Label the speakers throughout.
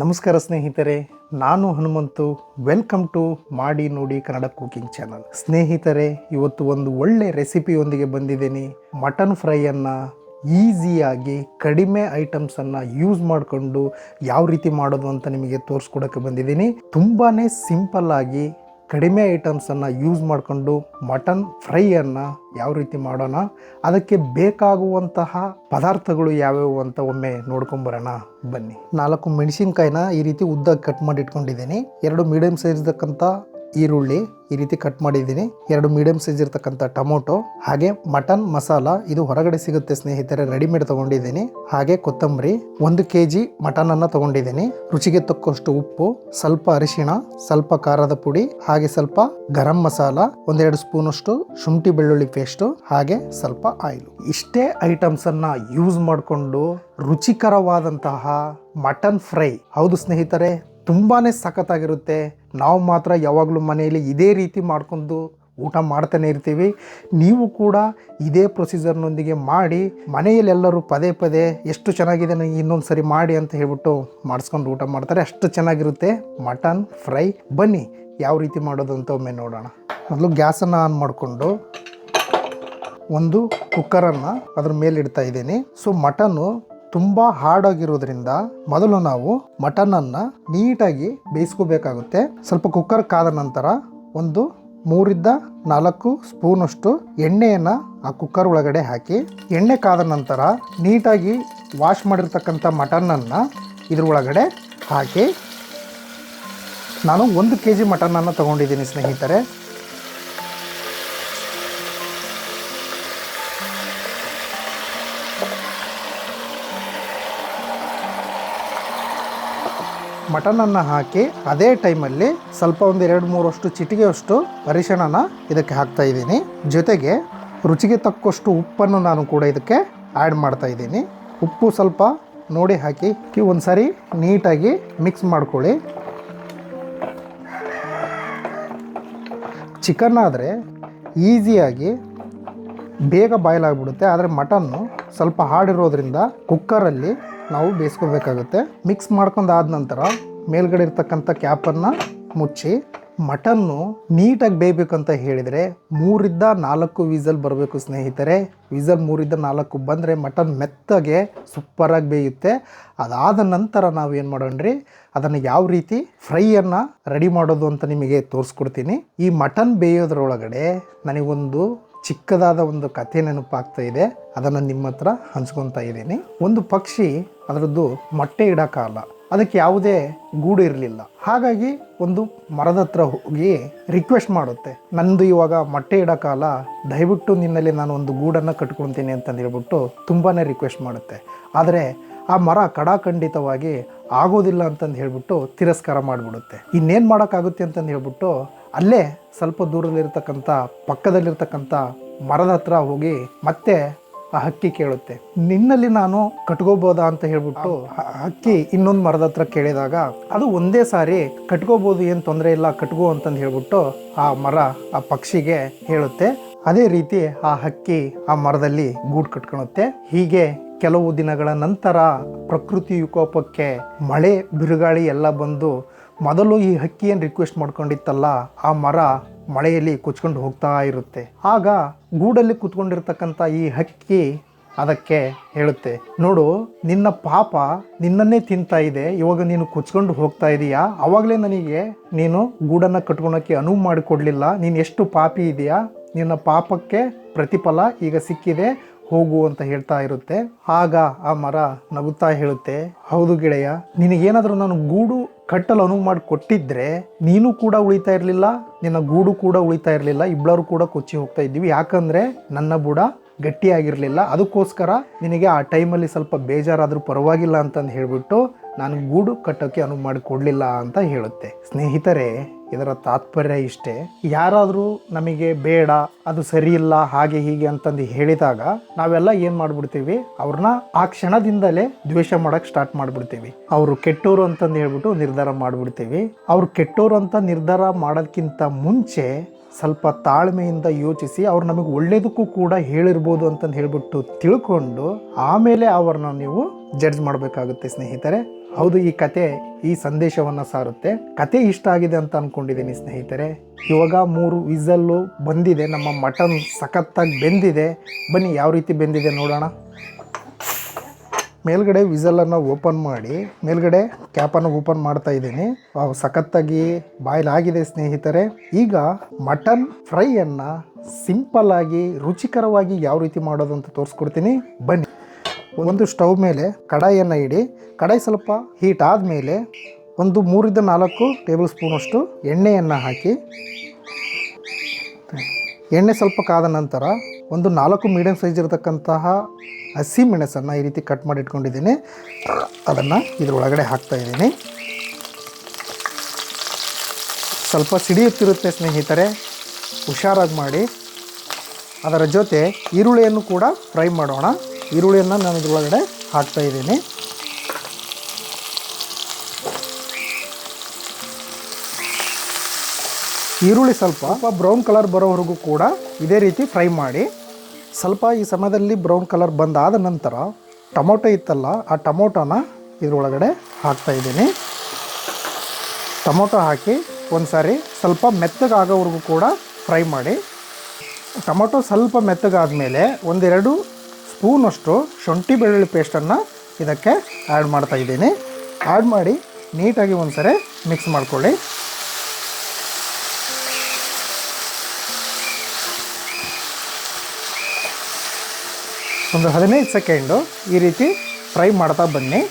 Speaker 1: ನಮಸ್ಕಾರ ಸ್ನೇಹಿತರೆ, ನಾನು ಹನುಮಂತು. ವೆಲ್ಕಮ್ ಟು ಮಾಡಿ ನೋಡಿ ಕನ್ನಡ ಕುಕಿಂಗ್ ಚಾನಲ್ ಸ್ನೇಹಿತರೆ, ಇವತ್ತು ಒಂದು ಒಳ್ಳೆ ರೆಸಿಪಿಯೊಂದಿಗೆ ಬಂದಿದ್ದೀನಿ. ಮಟನ್ ಫ್ರೈಯನ್ನು ಈಸಿಯಾಗಿ ಕಡಿಮೆ ಐಟಮ್ಸನ್ನು ಯೂಸ್ ಮಾಡಿಕೊಂಡು ಯಾವ ರೀತಿ ಮಾಡೋದು ಅಂತ ನಿಮಗೆ ತೋರಿಸ್ಕೊಡೋಕ್ಕೆ ಬಂದಿದ್ದೀನಿ. ತುಂಬಾ ಸಿಂಪಲ್ ಆಗಿ ಕಡಿಮೆ ಐಟಮ್ಸನ್ನು ಯೂಸ್ ಮಾಡಿಕೊಂಡು ಮಟನ್ ಫ್ರೈಯನ್ನು ಯಾವ ರೀತಿ ಮಾಡೋಣ, ಅದಕ್ಕೆ ಬೇಕಾಗುವಂತಹ ಪದಾರ್ಥಗಳು ಯಾವ್ಯಾವು ಅಂತ ಒಮ್ಮೆ ನೋಡ್ಕೊಂಬರೋಣ. ಬನ್ನಿ. ನಾಲ್ಕು ಮೆಣಸಿನ್ಕಾಯಿನ ಈ ರೀತಿ ಉದ್ದ ಕಟ್ ಮಾಡಿ ಇಟ್ಕೊಂಡಿದ್ದೀನಿ. ಎರಡು ಮೀಡಿಯಂ ಸೈಜ್ ಇರ್ತಕ್ಕಂಥ ಈರುಳ್ಳಿ ಈ ರೀತಿ ಕಟ್ ಮಾಡಿದ್ದೀನಿ. ಎರಡು ಮೀಡಿಯಂ ಸೈಜ್ ಇರ್ತಕ್ಕಂಥ ಟೊಮೊಟೊ, ಹಾಗೆ ಮಟನ್ ಮಸಾಲ, ಇದು ಹೊರಗಡೆ ಸಿಗುತ್ತೆ ಸ್ನೇಹಿತರೆ ರೆಡಿಮೇಡ್ ತಗೊಂಡಿದ್ದೀನಿ. ಹಾಗೆ ಕೊತ್ತಂಬರಿ, ಒಂದು ಕೆ ಜಿ ಮಟನ್ ಅನ್ನ ತಗೊಂಡಿದ್ದೀನಿ. ರುಚಿಗೆ ತಕ್ಕಷ್ಟು ಉಪ್ಪು, ಸ್ವಲ್ಪ ಅರಿಶಿಣ, ಸ್ವಲ್ಪ ಖಾರದ ಪುಡಿ, ಹಾಗೆ ಸ್ವಲ್ಪ ಗರಂ ಮಸಾಲ, ಒಂದೆರಡು ಸ್ಪೂನ್ ಅಷ್ಟು ಶುಂಠಿ ಬೆಳ್ಳುಳ್ಳಿ ಪೇಸ್ಟ್ ಹಾಗೆ ಸ್ವಲ್ಪ ಆಯಿಲ್. ಇಷ್ಟೇ ಐಟಮ್ಸ್ ಅನ್ನ ಯೂಸ್ ಮಾಡಿಕೊಂಡು ರುಚಿಕರವಾದಂತಹ ಮಟನ್ ಫ್ರೈ. ಹೌದು ಸ್ನೇಹಿತರೆ ತುಂಬಾನೇ ಸಖತ್ತಾಗಿರುತ್ತೆ. ನಾವು ಮಾತ್ರ ಯಾವಾಗಲೂ ಮನೆಯಲ್ಲಿ ಇದೇ ರೀತಿ ಮಾಡ್ಕೊಂಡು ಊಟ ಮಾಡ್ತಾನೆ ಇರ್ತೀವಿ. ನೀವು ಕೂಡ ಇದೇ ಪ್ರೊಸೀಜರ್ನೊಂದಿಗೆ ಮಾಡಿ, ಮನೆಯಲ್ಲೆಲ್ಲರೂ ಪದೇ ಪದೇ ಎಷ್ಟು ಚೆನ್ನಾಗಿದೆ ನನಗೆ ಇನ್ನೊಂದು ಸರಿ ಮಾಡಿ ಅಂತ ಹೇಳ್ಬಿಟ್ಟು ಮಾಡಿಸ್ಕೊಂಡು ಊಟ ಮಾಡ್ತಾರೆ. ಅಷ್ಟು ಚೆನ್ನಾಗಿರುತ್ತೆ. Mutton fry. ಬನ್ನಿ, ಯಾವ ರೀತಿ ಮಾಡೋದು ಅಂತ ಒಮ್ಮೆ ನೋಡೋಣ. ಮೊದಲು ಗ್ಯಾಸನ್ನು ಆನ್ ಮಾಡಿಕೊಂಡು ಒಂದು ಕುಕ್ಕರನ್ನು ಅದ್ರ ಮೇಲೆ ಇಡ್ತಾ ಇದ್ದೀನಿ. ಸೊ ಮಟನ್ನು ತುಂಬ ಹಾರ್ಡಾಗಿರೋದ್ರಿಂದ ಮೊದಲು ನಾವು ಮಟನನ್ನು ನೀಟಾಗಿ ಬೇಯಿಸ್ಕೋಬೇಕಾಗುತ್ತೆ. ಸ್ವಲ್ಪ ಕುಕ್ಕರ್ ಕಾದ ನಂತರ ಒಂದು ಮೂರಿಂದ ನಾಲ್ಕು ಸ್ಪೂನಷ್ಟು ಎಣ್ಣೆಯನ್ನು ಆ ಕುಕ್ಕರ್ ಒಳಗಡೆ ಹಾಕಿ, ಎಣ್ಣೆ ಕಾದ ನಂತರ ನೀಟಾಗಿ ವಾಶ್ ಮಾಡಿರ್ತಕ್ಕಂಥ ಮಟನನ್ನು ಇದ್ರ ಒಳಗಡೆ ಹಾಕಿ. ನಾನು ಒಂದು ಕೆ ಜಿ ಮಟನನ್ನು ತಗೊಂಡಿದ್ದೀನಿ ಸ್ನೇಹಿತರೆ. ಮಟನನ್ನು ಹಾಕಿ ಅದೇ ಟೈಮಲ್ಲಿ ಸ್ವಲ್ಪ ಒಂದು ಎರಡು ಮೂರಷ್ಟು ಚಿಟಿಗೆಯಷ್ಟು ಅರಿಶಿಣನ ಇದಕ್ಕೆ ಹಾಕ್ತಾ ಇದ್ದೀನಿ. ಜೊತೆಗೆ ರುಚಿಗೆ ತಕ್ಕಷ್ಟು ಉಪ್ಪನ್ನು ನಾನು ಕೂಡ ಇದಕ್ಕೆ ಆ್ಯಡ್ ಮಾಡ್ತಾ ಇದ್ದೀನಿ. ಉಪ್ಪು ಸ್ವಲ್ಪ ನೋಡಿ ಹಾಕಿ ಒಂದು ಸಾರಿ ನೀಟಾಗಿ ಮಿಕ್ಸ್ ಮಾಡ್ಕೊಳ್ಳಿ. ಚಿಕನ್ ಆದರೆ ಈಸಿಯಾಗಿ ಬೇಗ ಬಾಯ್ಲ್ ಆಗಿಬಿಡುತ್ತೆ ಆದರೆ ಮಟನ್ನು ಸ್ವಲ್ಪ ಹಾಡಿರೋದ್ರಿಂದ ಕುಕ್ಕರಲ್ಲಿ ನಾವು ಬೇಯಿಸ್ಕೋಬೇಕಾಗುತ್ತೆ. ಮಿಕ್ಸ್ ಮಾಡ್ಕೊಂಡಾದ ನಂತರ ಮೇಲ್ಗಡೆ ಇರ್ತಕ್ಕಂಥ ಕ್ಯಾಪನ್ನು ಮುಚ್ಚಿ ಮಟನ್ನು ನೀಟಾಗಿ ಬೇಯಬೇಕಂತ ಹೇಳಿದರೆ ಮೂರಿಂದ ನಾಲ್ಕು ವಿಸಲ್ ಬರಬೇಕು ಸ್ನೇಹಿತರೆ. ವಿಸಲ್ ಮೂರಿಂದ ನಾಲ್ಕು ಬಂದರೆ ಮಟನ್ ಮೆತ್ತಗೆ ಸೂಪರಾಗಿ ಬೇಯುತ್ತೆ. ಅದಾದ ನಂತರ ನಾವು ಏನು ಮಾಡೋಣ್ರಿ ಅದನ್ನು ಯಾವ ರೀತಿ ಫ್ರೈಯನ್ನು ರೆಡಿ ಮಾಡೋದು ಅಂತ ನಿಮಗೆ ತೋರಿಸ್ಕೊಡ್ತೀನಿ. ಈ ಮಟನ್ ಬೇಯೋದ್ರೊಳಗಡೆ ನನಗೊಂದು ಚಿಕ್ಕದಾದ ಒಂದು ಕಥೆ ನೆನಪಾಗ್ತಾ ಇದೆ. ಅದನ್ನು ನಿಮ್ಮ ಹತ್ರ ಹಂಚ್ಕೊತಾ ಇದ್ದೀನಿ. ಒಂದು ಪಕ್ಷಿ ಅದರದ್ದು ಮೊಟ್ಟೆ ಇಡೋಕ್ಕಾಗಲ್ಲ ಅದಕ್ಕೆ ಯಾವುದೇ ಗೂಡು ಇರಲಿಲ್ಲ. ಹಾಗಾಗಿ ಒಂದು ಮರದ ಹತ್ರ ಹೋಗಿ ರಿಕ್ವೆಸ್ಟ್ ಮಾಡುತ್ತೆ. ನಂದು ಇವಾಗ ಮೊಟ್ಟೆ ಇಡೋಕ್ಕಾಗಲ್ಲ ದಯವಿಟ್ಟು ನಿನ್ನಲ್ಲಿ ನಾನು ಒಂದು ಗೂಡನ್ನು ಕಟ್ಕೊಳ್ತೀನಿ ಅಂತಂದು ಹೇಳ್ಬಿಟ್ಟು ತುಂಬಾ ರಿಕ್ವೆಸ್ಟ್ ಮಾಡುತ್ತೆ. ಆದರೆ ಆ ಮರ ಕಡಾಖಂಡಿತವಾಗಿ ಆಗೋದಿಲ್ಲ ಅಂತಂದು ಹೇಳ್ಬಿಟ್ಟು ತಿರಸ್ಕಾರ ಮಾಡಿಬಿಡುತ್ತೆ. ಇನ್ನೇನು ಮಾಡೋಕ್ಕಾಗುತ್ತೆ ಅಂತಂದು ಹೇಳ್ಬಿಟ್ಟು ಅಲ್ಲೇ ಸ್ವಲ್ಪ ದೂರದಲ್ಲಿರ್ತಕ್ಕಂಥ ಪಕ್ಕದಲ್ಲಿರ್ತಕ್ಕಂಥ ಮರದ ಹತ್ರ ಹೋಗಿ ಮತ್ತೆ ಆ ಹಕ್ಕಿ ಕೇಳುತ್ತೆ. ನಿನ್ನಲ್ಲಿ ನಾನು ಕಟ್ಕೋಬೋದಾ ಅಂತ ಹೇಳ್ಬಿಟ್ಟು ಹಕ್ಕಿ ಇನ್ನೊಂದು ಮರದ ಹತ್ರ ಕೇಳಿದಾಗ ಅದು ಒಂದೇ ಸಾರಿ ಕಟ್ಕೋಬೋದು ಏನು ತೊಂದರೆ ಇಲ್ಲ, ಕಟ್ಕೋ ಅಂತಂದು ಹೇಳ್ಬಿಟ್ಟು ಆ ಮರ ಆ ಪಕ್ಷಿಗೆ ಹೇಳುತ್ತೆ. ಅದೇ ರೀತಿ ಆ ಹಕ್ಕಿ ಆ ಮರದಲ್ಲಿ ಗೂಡು ಕಟ್ಕೊಳುತ್ತೆ. ಹೀಗೆ ಕೆಲವು ದಿನಗಳ ನಂತರ ಪ್ರಕೃತಿ ವಿಕೋಪಕ್ಕೆ ಮಳೆ, ಬಿರುಗಾಳಿ ಎಲ್ಲ ಬಂದು ಮೊದಲು ಈ ಹಕ್ಕಿ ಏನು ರಿಕ್ವೆಸ್ಟ್ ಮಾಡ್ಕೊಂಡಿತ್ತಲ್ಲ, ಆ ಮರ ಮಳೆಯಲ್ಲಿ ಕೊಚ್ಕೊಂಡು ಹೋಗ್ತಾ ಇರುತ್ತೆ. ಆಗ ಗೂಡಲ್ಲಿ ಕುತ್ಕೊಂಡಿರ್ತಕ್ಕಂಥ ಈ ಹಕ್ಕಿ ಅದಕ್ಕೆ ಹೇಳುತ್ತೆ, ನೋಡು, ನಿನ್ನ ಪಾಪ ನಿನ್ನನ್ನೇ ತಿಂತಾ ಇದೆ, ಇವಾಗ ನೀನು ಕುಚ್ಕೊಂಡು ಹೋಗ್ತಾ ಇದೀಯಾ? ಅವಾಗಲೇ ನನಗೆ ನೀನು ಗೂಡನ್ನು ಕಟ್ಕೊಳಕ್ಕೆ ಅನುವು ಮಾಡಿಕೊಡ್ಲಿಲ್ಲ, ನೀನು ಎಷ್ಟು ಪಾಪಿ ಇದೆಯಾ? ನಿನ್ನ ಪಾಪಕ್ಕೆ ಪ್ರತಿಫಲ ಈಗ ಸಿಕ್ಕಿದೆ ಹೋಗು ಅಂತ ಹೇಳ್ತಾ ಇರುತ್ತೆ. ಆಗ ಆ ಮರ ನಗುತ್ತಾ ಹೇಳುತ್ತೆ, ಹೌದು ಗೆಳೆಯ, ನಿನಗೇನಾದರೂ ನಾನು ಗೂಡು ಕಟ್ಟಲು ಅನುವು ಮಾಡಿ ಕೊಟ್ಟಿದ್ರೆ ನೀನು ಕೂಡ ಉಳಿತಾ ಇರಲಿಲ್ಲ, ನಿನ್ನ ಗೂಡು ಕೂಡ ಉಳಿತಾ ಇರಲಿಲ್ಲ ಇಬ್ಬರು ಕೂಡ ಕೊಚ್ಚಿ ಹೋಗ್ತಾ ಇದ್ದೀವಿ. ಯಾಕಂದ್ರೆ ನನ್ನ ಬುಡ ಗಟ್ಟಿಯಾಗಿರಲಿಲ್ಲ. ಅದಕ್ಕೋಸ್ಕರ ನಿನಗೆ ಆ ಟೈಮಲ್ಲಿ ಸ್ವಲ್ಪ ಬೇಜಾರಾದರೂ ಪರವಾಗಿಲ್ಲ ಅಂತಂದು ಹೇಳಿಬಿಟ್ಟು ನಾನು ಗೂಡು ಕಟ್ಟೋಕ್ಕೆ ಅನುವು ಮಾಡಿಕೊಡ್ಲಿಲ್ಲ ಅಂತ ಹೇಳುತ್ತೆ. ಸ್ನೇಹಿತರೆ, ಇದರ ತಾತ್ಪರ್ಯ ಇಷ್ಟೇ. ಯಾರಾದರೂ ನಮಗೆ ಬೇಡ, ಅದು ಸರಿ ಇಲ್ಲ ಹಾಗೆ ಹೀಗೆ ಅಂತಂದು ಹೇಳಿದಾಗ ನಾವೆಲ್ಲ ಏನು ಮಾಡ್ಬಿಡ್ತೀವಿ? ಅವ್ರನ್ನ ಆ ಕ್ಷಣದಿಂದಲೇ ದ್ವೇಷ ಮಾಡೋಕೆ ಸ್ಟಾರ್ಟ್ ಮಾಡಿಬಿಡ್ತೀವಿ. ಅವರು ಕೆಟ್ಟೋರು ಅಂತಂದು ಹೇಳ್ಬಿಟ್ಟು ನಿರ್ಧಾರ ಮಾಡಿಬಿಡ್ತೀವಿ. ಅವ್ರು ಕೆಟ್ಟೋರು ಅಂತ ನಿರ್ಧಾರ ಮಾಡೋದಕ್ಕಿಂತ ಮುಂಚೆ ಸ್ವಲ್ಪ ತಾಳ್ಮೆಯಿಂದ ಯೋಚಿಸಿ ಅವ್ರು ನಮಗೆ ಒಳ್ಳೇದಕ್ಕೂ ಕೂಡ ಹೇಳಿರ್ಬೋದು ಅಂತಂದು ಹೇಳ್ಬಿಟ್ಟು ತಿಳ್ಕೊಂಡು ಆಮೇಲೆ ಅವ್ರನ್ನ ನೀವು ಜಡ್ಜ್ ಮಾಡಬೇಕಾಗುತ್ತೆ ಸ್ನೇಹಿತರೆ. ಹೌದು, ಈ ಕತೆ ಈ ಸಂದೇಶವನ್ನು ಸಾರುತ್ತೆ. ಕತೆ ಇಷ್ಟ ಆಗಿದೆ ಅಂತ ಅನ್ಕೊಂಡಿದ್ದೀನಿ ಸ್ನೇಹಿತರೆ. ಇವಾಗ ಮೂರು ವಿಸಲ್ಲು ಬಂದಿದೆ. ನಮ್ಮ ಮಟನ್ ಸಖತ್ತಾಗಿ ಬೆಂದಿದೆ. ಬನ್ನಿ, ಯಾವ ರೀತಿ ಬೆಂದಿದೆ ನೋಡೋಣ. ಮೇಲ್ಗಡೆ ವಿಸಲನ್ನು ಓಪನ್ ಮಾಡಿ, ಮೇಲ್ಗಡೆ ಕ್ಯಾಪನ್ನು ಓಪನ್ ಮಾಡ್ತಾ ಇದ್ದೀನಿ. ಸಖತ್ತಾಗಿ ಬಾಯ್ಲ್ ಆಗಿದೆ ಸ್ನೇಹಿತರೆ. ಈಗ ಮಟನ್ ಫ್ರೈಯನ್ನು ಸಿಂಪಲ್ ಆಗಿ ರುಚಿಕರವಾಗಿ ಯಾವ ರೀತಿ ಮಾಡೋದು ಅಂತ ತೋರಿಸ್ಕೊಡ್ತೀನಿ. ಬನ್ನಿ. ಒಂದು ಸ್ಟವ್ ಮೇಲೆ ಕಡಾಯಿಯನ್ನು ಇಡಿ, ಕಡಾಯಿ ಸ್ವಲ್ಪ ಹೀಟ್ ಆದಮೇಲೆ ಒಂದು ಮೂರಿಂದ ನಾಲ್ಕು ಟೇಬಲ್ ಸ್ಪೂನಷ್ಟು ಎಣ್ಣೆಯನ್ನು ಹಾಕಿ, ಎಣ್ಣೆ ಸ್ವಲ್ಪ ಕಾದ ನಂತರ ಒಂದು ನಾಲ್ಕು ಮೀಡಿಯಂ ಸೈಜ್ ಇರತಕ್ಕಂತಹ ಹಸಿ ಮೆಣಸನ್ನು ಈ ರೀತಿ ಕಟ್ ಮಾಡಿ ಇಟ್ಕೊಂಡಿದ್ದೀನಿ. ಅದನ್ನು ಇದರೊಳಗಡೆ ಹಾಕ್ತಾ ಇದ್ದೀನಿ. ಸ್ವಲ್ಪ ಸಿಡಿಯುತ್ತಿರುತ್ತೆ ಸ್ನೇಹಿತರೆ, ಹುಷಾರಾಗಿ ಮಾಡಿ. ಅದರ ಜೊತೆ ಈರುಳ್ಳಿಯನ್ನು ಕೂಡ ಫ್ರೈ ಮಾಡೋಣ. ಈರುಳ್ಳಿಯನ್ನು ನಾನು ಇದರೊಳಗಡೆ ಹಾಕ್ತಾ ಇದ್ದೀನಿ. ಈರುಳ್ಳಿ ಸ್ವಲ್ಪ ಬ್ರೌನ್ ಕಲರ್ ಬರೋವರೆಗೂ ಕೂಡ ಇದೇ ರೀತಿ ಫ್ರೈ ಮಾಡಿ, ಸ್ವಲ್ಪ ಈ ಸಮಯದಲ್ಲಿ ಬ್ರೌನ್ ಕಲರ್ ಬಂದಾದ ನಂತರ ಟೊಮೊಟೊ ಇತ್ತಲ್ಲ, ಆ ಟೊಮೊಟೊನ ಇದರೊಳಗಡೆ ಹಾಕ್ತಾ ಇದ್ದೀನಿ. ಟೊಮೊಟೊ ಹಾಕಿ ಒಂದು ಸಾರಿ ಸ್ವಲ್ಪ ಮೆತ್ತಗಾಗೋವರೆಗೂ ಕೂಡ ಫ್ರೈ ಮಾಡಿ, ಟೊಮೊಟೊ ಸ್ವಲ್ಪ ಮೆತ್ತಗಾದ್ಮೇಲೆ ಒಂದೆರಡು ಸ್ಪೂನಷ್ಟು ಶುಂಠಿ ಬೆಳ್ಳುಳ್ಳಿ ಪೇಸ್ಟನ್ನು ಇದಕ್ಕೆ ಆ್ಯಡ್ ಮಾಡ್ತಾ ಇದ್ದೀನಿ. ಆ್ಯಡ್ ಮಾಡಿ ನೀಟಾಗಿ ಒಂದು ಸರಿ ಮಿಕ್ಸ್ ಮಾಡ್ಕೊಳ್ಳಿ. ಒಂದು ಹದಿನೈದು ಸೆಕೆಂಡು ಈ ರೀತಿ ಫ್ರೈ ಮಾಡ್ತಾ ಬನ್ನಿ.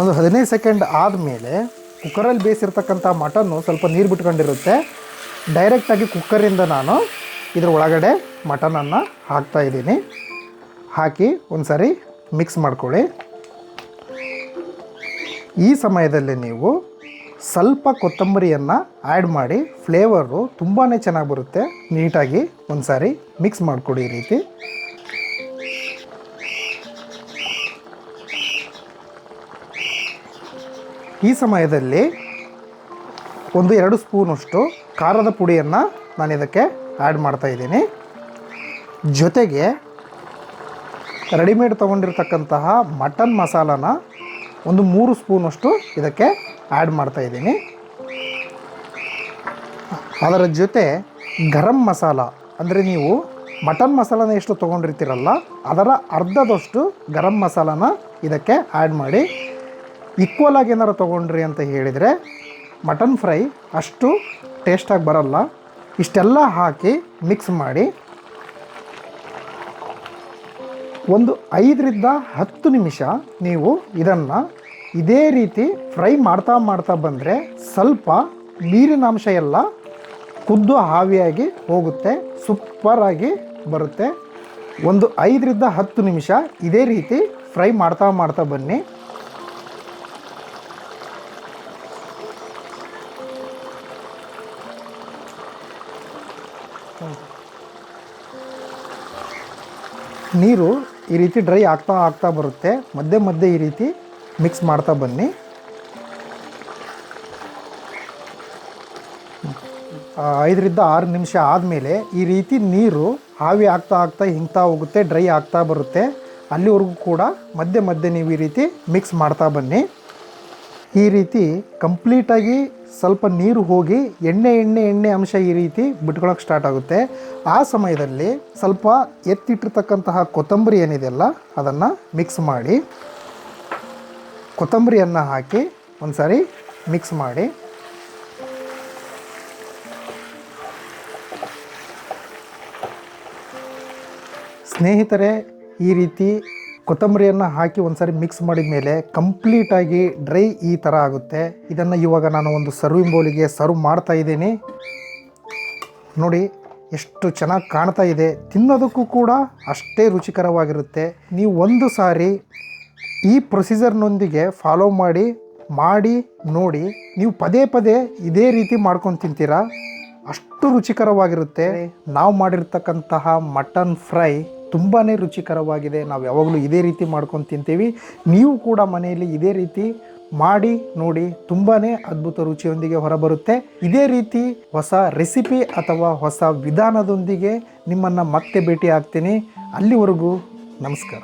Speaker 1: ಒಂದು ಹದಿನೈದು ಸೆಕೆಂಡ್ ಆದಮೇಲೆ ಕುಕ್ಕರಲ್ಲಿ ಬೇಯಿಸಿರ್ತಕ್ಕಂಥ ಮಟನ್ನು ಸ್ವಲ್ಪ ನೀರು ಬಿಟ್ಕೊಂಡಿರುತ್ತೆ. ಡೈರೆಕ್ಟಾಗಿ ಕುಕ್ಕರಿಂದ ನಾನು ಇದ್ರ ಒಳಗಡೆ ಮಟನನ್ನು ಹಾಕ್ತಾ ಇದ್ದೀನಿ. ಹಾಕಿ ಒಂದು ಸಾರಿ ಮಿಕ್ಸ್ ಮಾಡ್ಕೊಳ್ಳಿ. ಈ ಸಮಯದಲ್ಲಿ ನೀವು ಸ್ವಲ್ಪ ಕೊತ್ತಂಬರಿಯನ್ನು ಆ್ಯಡ್ ಮಾಡಿ ಫ್ಲೇವರು ತುಂಬಾ ಚೆನ್ನಾಗಿ ಬರುತ್ತೆ. ನೀಟಾಗಿ ಒಂದು ಸಾರಿ ಮಿಕ್ಸ್ ಮಾಡಿಕೊಡಿ ಈ ರೀತಿ. ಈ ಸಮಯದಲ್ಲಿ ಒಂದು ಎರಡು ಸ್ಪೂನಷ್ಟು ಖಾರದ ಪುಡಿಯನ್ನು ನಾನು ಇದಕ್ಕೆ ಆ್ಯಡ್ ಮಾಡ್ತಾ ಇದ್ದೀನಿ. ಜೊತೆಗೆ ರೆಡಿಮೇಡ್ ತೊಗೊಂಡಿರ್ತಕ್ಕಂತಹ ಮಟನ್ ಮಸಾಲಾನ ಒಂದು ಮೂರು ಸ್ಪೂನಷ್ಟು ಇದಕ್ಕೆ ಆ್ಯಡ್ ಮಾಡ್ತಾ ಇದ್ದೀನಿ. ಅದರ ಜೊತೆ ಗರಂ ಮಸಾಲ, ಅಂದರೆ ನೀವು ಮಟನ್ ಮಸಾಲಾನ ಎಷ್ಟು ತೊಗೊಂಡಿರ್ತೀರಲ್ಲ, ಅದರ ಅರ್ಧದಷ್ಟು ಗರಂ ಮಸಾಲಾನ ಇದಕ್ಕೆ ಆ್ಯಡ್ ಮಾಡಿ. ಈಕ್ವಲ್ ಆಗಿ ಏನಾರು ತೊಗೊಂಡ್ರಿ ಅಂತ ಹೇಳಿದರೆ ಮಟನ್ ಫ್ರೈ ಅಷ್ಟು ಟೇಸ್ಟಾಗಿ ಬರಲ್ಲ. ಇಷ್ಟೆಲ್ಲ ಹಾಕಿ ಮಿಕ್ಸ್ ಮಾಡಿ ಒಂದು ಐದರಿಂದ ಹತ್ತು ನಿಮಿಷ ನೀವು ಇದನ್ನು ಇದೇ ರೀತಿ ಫ್ರೈ ಮಾಡ್ತಾ ಮಾಡ್ತಾ ಬಂದರೆ ಸ್ವಲ್ಪ ನೀರಿನಾಂಶ ಎಲ್ಲ ಕುದ್ದು ಆವಿಯಾಗಿ ಹೋಗುತ್ತೆ ಸೂಪರಾಗಿ ಬರುತ್ತೆ. ಒಂದು ಐದರಿಂದ ಹತ್ತು ನಿಮಿಷ ಇದೇ ರೀತಿ ಫ್ರೈ ಮಾಡ್ತಾ ಮಾಡ್ತಾ ಬನ್ನಿ. ನೀರು ಈ ರೀತಿ ಡ್ರೈ ಆಗ್ತಾ ಆಗ್ತಾ ಬರುತ್ತೆ. ಮಧ್ಯೆ ಮಧ್ಯೆ ಈ ರೀತಿ ಮಿಕ್ಸ್ ಮಾಡ್ತಾ ಬನ್ನಿ. ಐದರಿಂದ ಆರು ನಿಮಿಷ ಆದಮೇಲೆ ಈ ರೀತಿ ನೀರು ಆವಿ ಆಗ್ತಾ ಆಗ್ತಾ ಹಿಂಗ್ತಾ ಹೋಗುತ್ತೆ, ಡ್ರೈ ಆಗ್ತಾ ಬರುತ್ತೆ. ಅಲ್ಲಿವರೆಗೂ ಕೂಡ ಮಧ್ಯೆ ಮಧ್ಯೆ ನೀವು ಈ ರೀತಿ ಮಿಕ್ಸ್ ಮಾಡ್ತಾ ಬನ್ನಿ. ಈ ರೀತಿ ಕಂಪ್ಲೀಟಾಗಿ ಸ್ವಲ್ಪ ನೀರು ಹೋಗಿ ಎಣ್ಣೆ ಎಣ್ಣೆ ಎಣ್ಣೆ ಅಂಶ ಈ ರೀತಿ ಬಿಟ್ಕೊಳಕ್ಕೆ ಸ್ಟಾರ್ಟ್ ಆಗುತ್ತೆ. ಆ ಸಮಯದಲ್ಲಿ ಸ್ವಲ್ಪ ಎತ್ತಿಟ್ಟಿರ್ತಕ್ಕಂತಹ ಕೊತ್ತಂಬರಿ ಏನಿದೆಯಲ್ಲ ಅದನ್ನು ಮಿಕ್ಸ್ ಮಾಡಿ. ಕೊತ್ತಂಬರಿಯನ್ನು ಹಾಕಿ ಒಂದು ಮಿಕ್ಸ್ ಮಾಡಿ. ಸ್ನೇಹಿತರೆ, ಈ ರೀತಿ ಕೊತ್ತಂಬರಿಯನ್ನು ಹಾಕಿ ಒಂದ್ಸರಿ ಮಿಕ್ಸ್ ಮಾಡಿದ ಮೇಲೆ ಕಂಪ್ಲೀಟಾಗಿ ಡ್ರೈ ಈ ಥರ ಆಗುತ್ತೆ. ಇದನ್ನು ಇವಾಗ ನಾನು ಒಂದು ಸರ್ವಿಂಗ್ ಬೌಲಿಗೆ ಸರ್ವ್ ಮಾಡ್ತಾ ಇದ್ದೀನಿ. ನೋಡಿ, ಎಷ್ಟು ಚೆನ್ನಾಗಿ ಕಾಣ್ತಾ ಇದೆ. ತಿನ್ನೋದಕ್ಕೂ ಕೂಡ ಅಷ್ಟೇ ರುಚಿಕರವಾಗಿರುತ್ತೆ. ನೀವು ಒಂದು ಸಾರಿ ಈ ಪ್ರೊಸೀಜರ್ನೊಂದಿಗೆ ಫಾಲೋ ಮಾಡಿ ಮಾಡಿ, ನೋಡಿ. ನೀವು ಪದೇ ಪದೇ ಇದೇ ರೀತಿ ಮಾಡ್ಕೊಂಡು ತಿಂತೀರಾ? ಅಷ್ಟು ರುಚಿಕರವಾಗಿರುತ್ತೆ. ನಾವು ಮಾಡಿರ್ತಕ್ಕಂತಹ ಮಟನ್ ಫ್ರೈ ತುಂಬಾ ರುಚಿಕರವಾಗಿದೆ. ನಾವು ಯಾವಾಗಲೂ ಇದೇ ರೀತಿ ಮಾಡ್ಕೊಂಡು ತಿಂತೀವಿ. ನೀವು ಕೂಡ ಮನೆಯಲ್ಲಿ ಇದೇ ರೀತಿ ಮಾಡಿ, ನೋಡಿ ತುಂಬಾ ಅದ್ಭುತ ರುಚಿಯೊಂದಿಗೆ ಹೊರಬರುತ್ತೆ. ಇದೇ ರೀತಿ ಹೊಸ ರೆಸಿಪಿ ಅಥವಾ ಹೊಸ ವಿಧಾನದೊಂದಿಗೆ ನಿಮ್ಮನ್ನು ಮತ್ತೆ ಭೇಟಿ ಆಗ್ತೀನಿ ಅಲ್ಲಿವರೆಗೂ ನಮಸ್ಕಾರ.